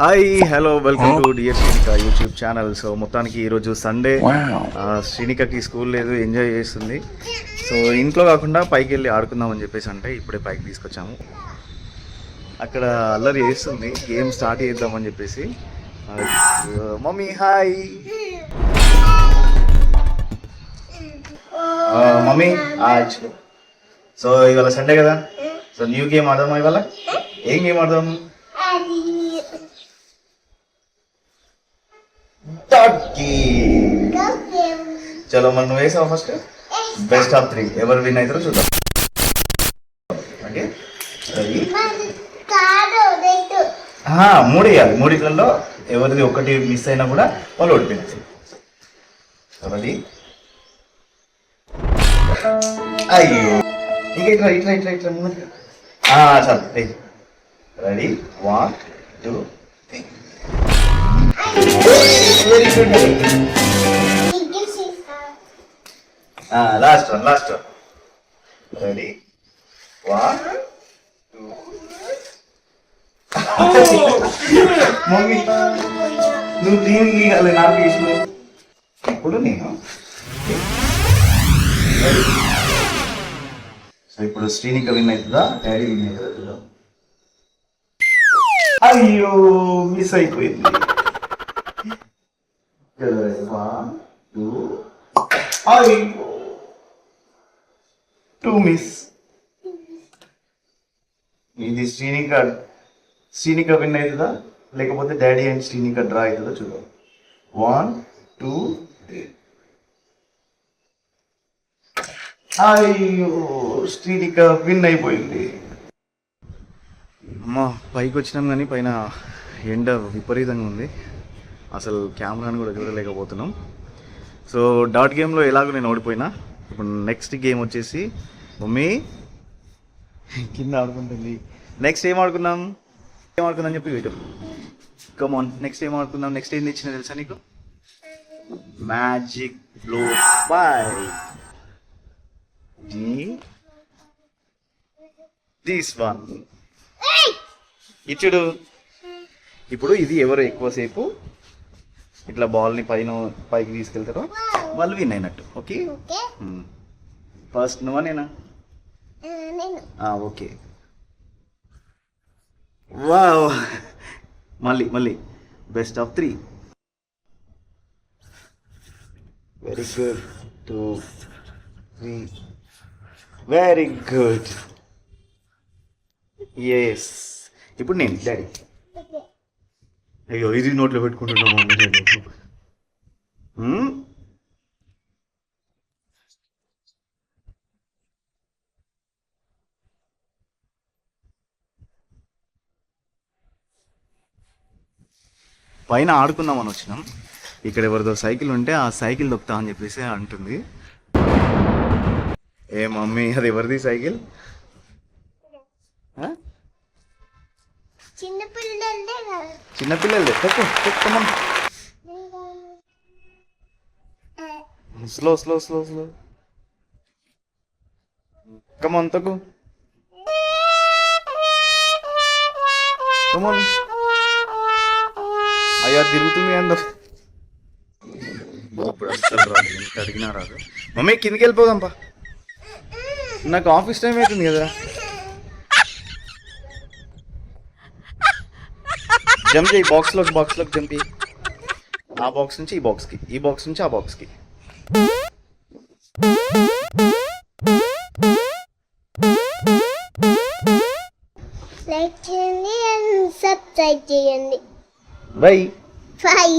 Hi hello welcome to dear Srinika YouTube channel so మొత్తానికి ఈరోజు Sunday శ్రీనికకి school లేదు ఎంజాయ్ చేస్తుంది. సో ఇంట్లో కాకుండా పైకి వెళ్ళి ఆడుకుందాం అని చెప్పేసి అంటే ఇప్పుడే పైకి తీసుకొచ్చాము. అక్కడ అల్లరి చేస్తుంది గేమ్ స్టార్ట్ చేద్దామని చెప్పేసి. Mummy hi mummy. సో ఇవాళ సండే కదా? సో న్యూ గేమ్ ఆడదామా ఇవాళ? ఏం గేమ్ ఆడదాం టాకీ చలో మనం వేసావు ఫస్ట్ బెస్ట్ ఆఫ్ త్రీ ఎవరు విన్ అవుతారో చూద్దాం. ఓకే మూడు వేయాలి. మూడిట్లలో ఎవరిది ఒకటి మిస్ అయినా కూడా వాళ్ళు ఓడిపోయినట్టు. రెడీ అయ్యో. ఇంకా ఇట్లా ఇట్లా ఇట్లా ఇట్లా ఆ, చాలు. Ready one two very good last one last one ready one two mummy నువ్వు దీనికి గీయాలి నాకు గీసిన ఇప్పుడు నేను సో ఇప్పుడు శ్రీనిక విన్ అవుతుందా? డాడీ విన్ అవుతుందా? అయ్యో మిస్ అయిపోయింది. వన్ టూ అయ్యో two మిస్ ఇది శ్రీనిక శ్రీనిక విన్ అవుతుందా లేకపోతే డాడీ అండ్ శ్రీనిక డ్రా అవుతుందా చూద్దాం. వన్ టూ త్రీ అయ్యో శ్రీనిక విన్ అయిపోయింది. అమ్మా పైకి వచ్చినాం కానీ పైన ఎండ విపరీతంగా ఉంది. అసలు కెమెరాని కూడా చూడలేకపోతున్నాం సో డాట్ గేమ్లో ఎలాగో నేను ఓడిపోయినా. ఇప్పుడు నెక్స్ట్ గేమ్ వచ్చేసి మమ్మీ కింద ఆడుకుంటుంది. నెక్స్ట్ ఏం ఆడుకుందాం? ఏం ఆడుకుందాం చెప్పి వీటు కమాన్ నెక్స్ట్ ఏం ఆడుకుందాం? నెక్స్ట్ ఏం తెచ్చిన తెలుసా నీకు? Magic blow boy this one ఇచ్చుడు. ఇప్పుడు ఇది ఎవరు ఎక్కువసేపు ఇట్లా బాల్ని పైన పైకి తీసుకెళ్తారో. వాళ్ళు విన్ అయినట్టు ఓకే ఫస్ట్ నువ్వా నేనా? ఓకే వావ్ మళ్ళీ మళ్ళీ. Best of three very good two three very good yes ఇప్పుడు నేను డాడీ అయ్యో ఇది నోట్లో పెట్టుకుంటున్నాము నేను? పైన ఆడుకుందామని వచ్చినాం. ఇక్కడ ఎవరిదో సైకిల్ ఉంటే ఆ సైకిల్ దొక్కుతా అని చెప్పేసి అంటుంది. ఏ మమ్మీ అది ఎవరిది సైకిల్? ఆ? చిన్నపిల్లలే కదా. చిన్నపిల్లలది తొక్కు తొక్కమని slow slow slow slow come on తొక్కు. కమాన్ అయ్యా తిరుగుతుంది అందరు. ఇప్పుడు అస్సలు రాదు ఎంత అడిగినా రాదు మమ్మీ కిందికి వెళ్ళిపోదాంపా. నాకు ఆఫీస్ టైం అవుతుంది కదా. జంప్ చేయి బాక్స్లోకి బాక్స్లోకి జంప్ ఆ బాక్స్ నుంచి ఈ బాక్స్కి ఈ బాక్స్ నుంచి ఆ బాక్స్కి లైక్ చేయండి అండ్ సబ్స్క్రైబ్ చేయండి. బై. బాయ్